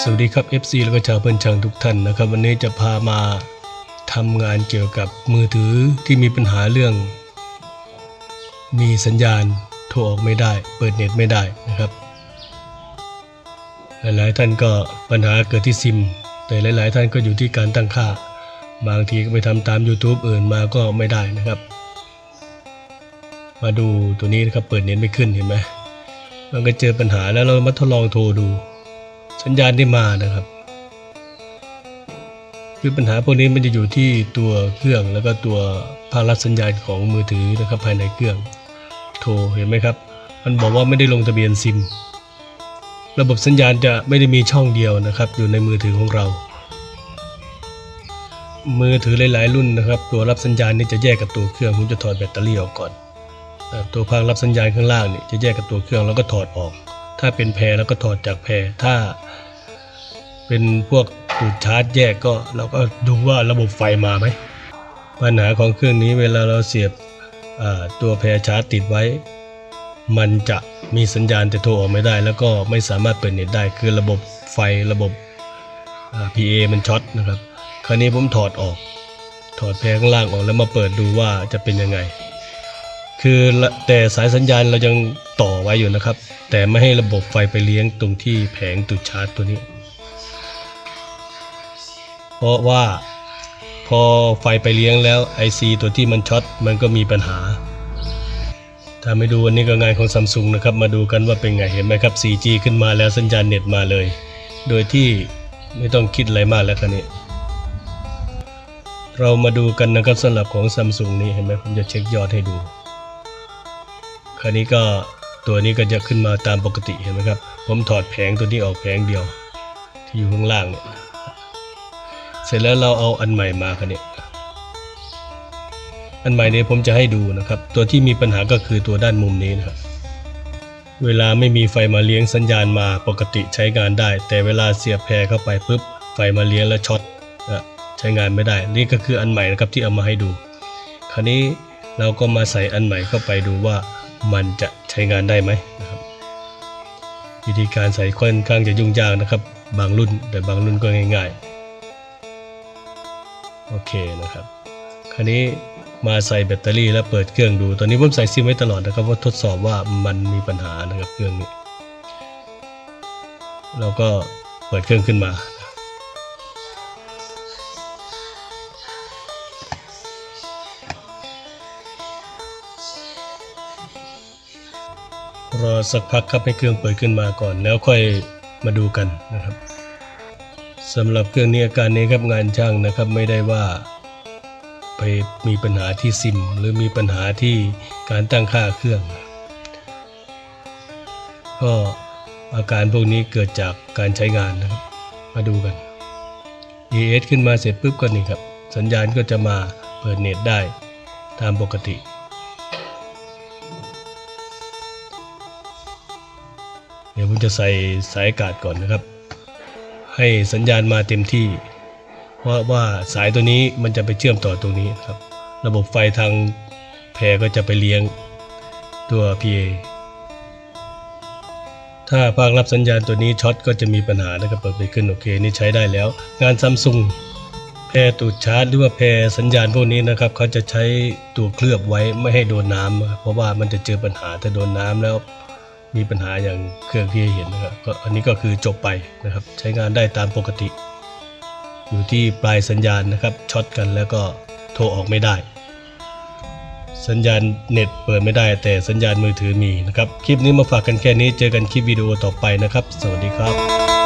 สวัสดีครับ FC แล้วก็ชาวเพื่อนช่างทุกท่านนะครับ วันนี้จะพามาทำงานเกี่ยวกับมือถือที่มีปัญหาเรื่อง มีสัญญาณโทรออกไม่ได้ เปิดเน็ตไม่ได้นะครับ หลายๆท่านก็ปัญหาเกิดที่ซิม แต่หลาย ๆ ท่านก็อยู่ที่การตั้งค่า บางทีก็ไปทำตาม YouTube อื่นมาก็ไม่ได้นะครับ มาดูตัวนี้นะครับเปิดเน็ตไม่ขึ้นเห็นไหมมันก็เจอปัญหาแล้วเรามาทดลองโทรดู สัญญาณที่มานะครับคือปัญหาพวกนี้มันจะอยู่ที่ตัวเครื่องแล้วก็ตัวภารับสัญญาณของมือถือนะครับภายในเครื่องโทรเห็นไหมครับ มันบอกว่าไม่ได้ลงทะเบียนซิม ระบบสัญญาณจะไม่ได้มีช่องเดียวนะครับ อยู่ในมือถือของเรา มือถือหลาย ๆ รุ่นนะครับ ตัวรับสัญญาณนี่จะแยกกับตัวเครื่องผมจะถอดแบตเตอรี่ออกก่อน ตัวภาครับสัญญาณข้างล่างนี่จะแยกกับตัวเครื่องแล้วก็ถอดออก ถ้าเป็นแพรแล้วก็ถอดจากแพรถ้า เป็นพวกตูดชาร์จแยกก็เราก็ดูว่าระบบไฟมาไหมปัญหาของเครื่องนี้เวลาเราเสียบตัวแพรชาร์จติดไว้ มันจะมีสัญญาณแต่โทรออกไม่ได้ แล้วก็ไม่สามารถเปิดเน็ตได้ คือระบบไฟระบบ PA มันช็อตนะครับ คราวนี้ผมถอดออก ถอดแพรข้างล่างออกแล้วมาเปิดดูว่าจะเป็นยังไง คือแต่สายสัญญาณเรายังต่อไว้อยู่นะครับ แต่ไม่ให้ระบบไฟไปเลี้ยงตรงที่แผงตุดชาร์จตัวนี้ เพราะว่าพอไฟไปเลี้ยงแล้ว IC ตัวที่มันช็อตมันก็มีปัญหา ถ้าไม่ดูอันนี้ก็งานของซัมซุงนะครับ มาดูกันว่าเป็นไงเห็นไหมครับ 4G ขึ้นมาแล้วสัญญาณเน็ตมาเลย โดยที่ไม่ต้องคิดอะไรมากแล้วคันนี้เรามาดูกันนะครับสำหรับของซัมซุงนี้เห็นไหมผมจะเช็คยอดให้ดู ราวนี้ก็ตัวนี้ก็จะขึ้นมาตามปกติเห็นไหมครับ ผมถอดแผงตัวนี้ออกแผงเดียว ที่อยู่ข้างล่างเนี่ยเสร็จแล้วเราเอาอันใหม่มาครับเนี่ยอันใหม่เนี่ยผมจะให้ดูนะครับ ตัวที่มีปัญหาก็คือตัวด้านมุมนี้นะครับ เวลาไม่มีไฟมาเลี้ยงสัญญาณมาปกติใช้งานได้ แต่เวลาเสียบแพรเข้าไปปุ๊บไฟมาเลี้ยงแล้วช็อตนะใช้งานไม่ได้ นี่ก็คืออันใหม่นะครับที่เอามาให้ดู คราวนี้เราก็มาใส่อันใหม่เข้าไปดูว่า มันจะใช้งานได้ไหมนะครับ วิธีการใส่ค่อนข้างจะยุ่งยากนะครับ บางรุ่นแต่บางรุ่นก็ง่าย ๆ โอเคนะครับ คราวนี้มาใส่แบตเตอรี่แล้วเปิดเครื่องดู ตอนนี้ผมใส่ซิมไว้ตลอดนะครับว่าทดสอบว่ามันมีปัญหานะครับเครื่องนี้ เราก็เปิดเครื่องขึ้นมา รอสักพักครับให้เครื่องเปิดขึ้นมาก่อน แล้วค่อยมาดูกันนะครับสำหรับเครื่องนี้อาการนี้ครับงานช่างนะครับไม่ได้ว่าไปมีปัญหาที่ซิม หรือมีปัญหาที่การตั้งค่าเครื่อง ก็อาการพวกนี้เกิดจากการใช้งานนะครับ มาดูกัน ES ขึ้นมาเสร็จปุ๊บก็นี่ครับ สัญญาณก็จะมาเปิดเน็ตได้ตามปกติ เดี๋ยวผมจะใส่สายอากาศก่อนนะครับ ให้สัญญาณมาเต็มที่ เพราะว่าสายตัวนี้มันจะไปเชื่อมต่อตรงนี้ครับ ระบบไฟทางแพรก็จะไปเลี้ยงตัว PA ถ้าภาครับสัญญาณตัวนี้ช็อตก็จะมีปัญหานะครับเปิดไปขึ้นโอเคนี่ใช้ได้แล้ว งานซัมซุงแพรตูดชาร์จหรือว่าแพรสัญญาณพวกนี้นะครับเขาจะใช้ตัวเคลือบไว้ไม่ให้โดนน้ำเพราะว่ามันจะเจอปัญหาถ้าโดนน้ำแล้ว มีปัญหาอย่างเครื่องที่เห็นนะครับก็อันนี้ก็คือจบไปนะครับ ใช้งานได้ตามปกติ อยู่ที่ปลายสัญญาณนะครับช็อตกันแล้วก็โทรออกไม่ได้ สัญญาณเน็ตเปิดไม่ได้ แต่สัญญาณมือถือมีนะครับ คลิปนี้มาฝากกันแค่นี้เจอกันคลิปวิดีโอต่อไปนะครับ สวัสดีครับ